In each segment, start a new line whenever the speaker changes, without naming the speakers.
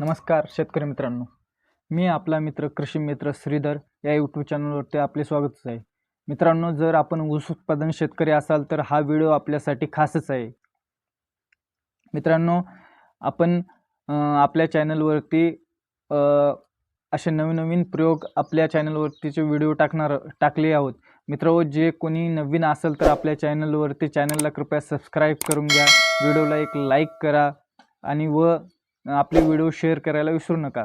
नमस्कार शेतकरी मित्रांनो. मी आपला मित्र कृषी मित्र श्रीधर या यूट्यूब चॅनलवरती आपले स्वागतच आहे. मित्रांनो जर आपण ऊस उत्पादन शेतकरी असाल तर हा व्हिडिओ आपल्यासाठी खासच आहे. मित्रांनो आपण आपल्या चॅनलवरती असे नवीन नवीन प्रयोग आपल्या चॅनलवरतीचे व्हिडिओ टाकणार टाकले आहोत. मित्र जे कोणी नवीन असेल तर आपल्या चॅनलवरती चॅनलला कृपया सबस्क्राईब करून घ्या. व्हिडिओला एक लाईक करा आणि व आपले व्हिडिओ शेअर करायला विसरू नका.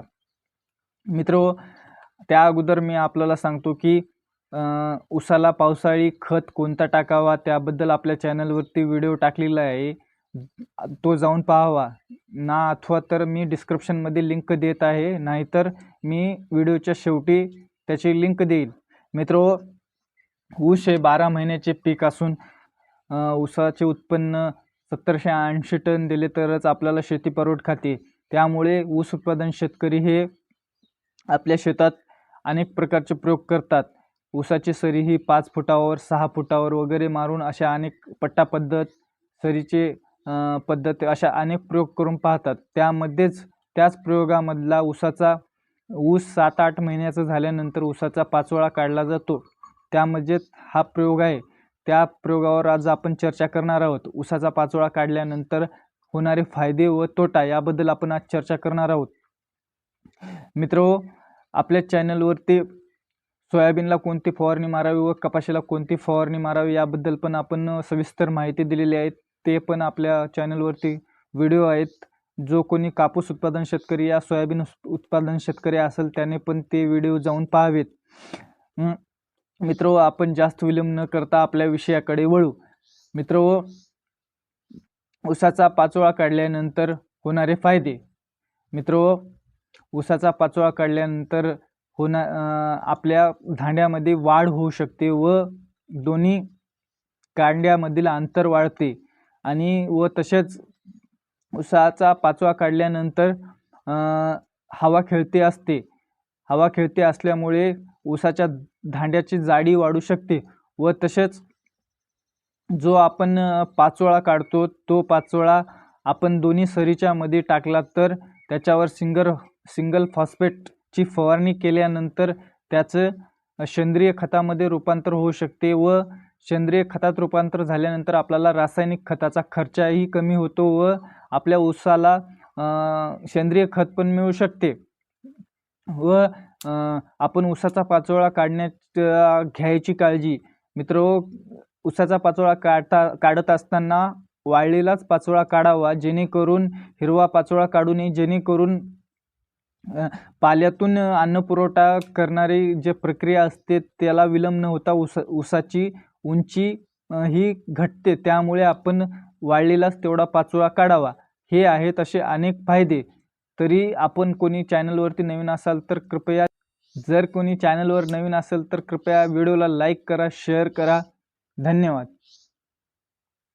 मित्र त्या अगोदर मी आपल्याला सांगतो की उसाला पावसाळी खत कोणता टाकावा त्याबद्दल आपल्या चॅनलवरती व्हिडिओ टाकलेला आहे. तो जाऊन पाहावा. ना अथवा तर मी डिस्क्रिप्शनमध्ये लिंक देत आहे नाहीतर मी व्हिडिओच्या शेवटी त्याची लिंक देईल. मित्र ऊस हे बारा महिन्याचे पीक असून उसाचे उत्पन्न सत्तरशे ऐंशी टन दिले तरच आपल्याला शेती परवड खाते. त्यामुळे ऊस उत्पादन शेतकरी हे आपल्या शेतात अनेक प्रकारचे प्रयोग करतात. ऊसाची सरी ही पाच फुटावर सहा फुटावर वगैरे मारून अशा अनेक पट्टा पद्धत सरीचे पद्धत अशा अनेक प्रयोग करून पाहतात. त्यामध्येच त्याच प्रयोगामधला ऊसाचा ऊस सात आठ महिन्याचा झाल्यानंतर ऊसाचा पाचोळा काढला जातो. त्यामध्ये हा प्रयोग आहे. त्या प्रयोगावर आज आपण चर्चा करणार आहोत. उसाचा पाचोळा काढल्यानंतर होणारे फायदे व तोटा याबद्दल आपण आज चर्चा करणार आहोत. मित्र हो, आपल्या चॅनलवरती सोयाबीनला कोणती फवारणी मारावी व कपाशीला कोणती फवारणी मारावी याबद्दल पण आपण सविस्तर माहिती दिलेली आहे. ते पण आपल्या चॅनलवरती व्हिडिओ आहेत. जो कोणी कापूस उत्पादन शेतकरी या सोयाबीन उत्पादन शेतकरी असेल त्याने पण ते व्हिडिओ जाऊन पाहावेत. मित्र आपण जास्त विलंब न करता आपल्या विषयाकडे वळू. मित्र ऊसाचा पाचोळा काढल्यानंतर होणारे फायदे. मित्र ऊसाचा पाचोळा काढल्यानंतर होणा आपल्या धांड्यामध्ये वाढ होऊ शकते व दोन्ही कांड्यामधील अंतर वाढते. आणि व तसेच ऊसाचा पाचवा काढल्यानंतर हवा खेळते असते. हवा खेळते असल्यामुळे ऊसाच्या धांड्याची जाडी वाढू शकते व तसेच जो आपण पाचोळा काढतो तो पाचोळा आपण दोन्ही सरीच्या मध्ये टाकला तर त्याच्यावर सिंगर सिंगल फॉस्फेटची फवारणी केल्यानंतर त्याचं सेंद्रिय खतामध्ये रूपांतर होऊ शकते व सेंद्रिय खतात रूपांतर झाल्यानंतर आपल्याला रासायनिक खताचा खर्चही कमी होतो व आपल्या ऊसाला सेंद्रिय खत पण मिळू शकते. व आपण ऊसाचा पाचोळा काढण्यात घ्यायची काळजी. मित्र ऊसाचा पाचोळा काढता काढत असताना वाळलेलाच पाचोळा काढावा जेणेकरून हिरवा पाचोळा काढू नये जेणेकरून पाल्यातून अन्न पुरवठा करणारी जे प्रक्रिया असते त्याला विलंब न होता उस ऊसाची उंची ही घटते. त्यामुळे आपण वाळलेलाच तेवढा पाचोळा काढावा. हे आहेत असे अनेक फायदे. तरी आपण कोणी चॅनलवरती नवीन असाल तर कृपया जर कोणी चॅनलवर नवीन असेल तर कृपया व्हिडिओला लाईक करा शेअर करा. धन्यवाद.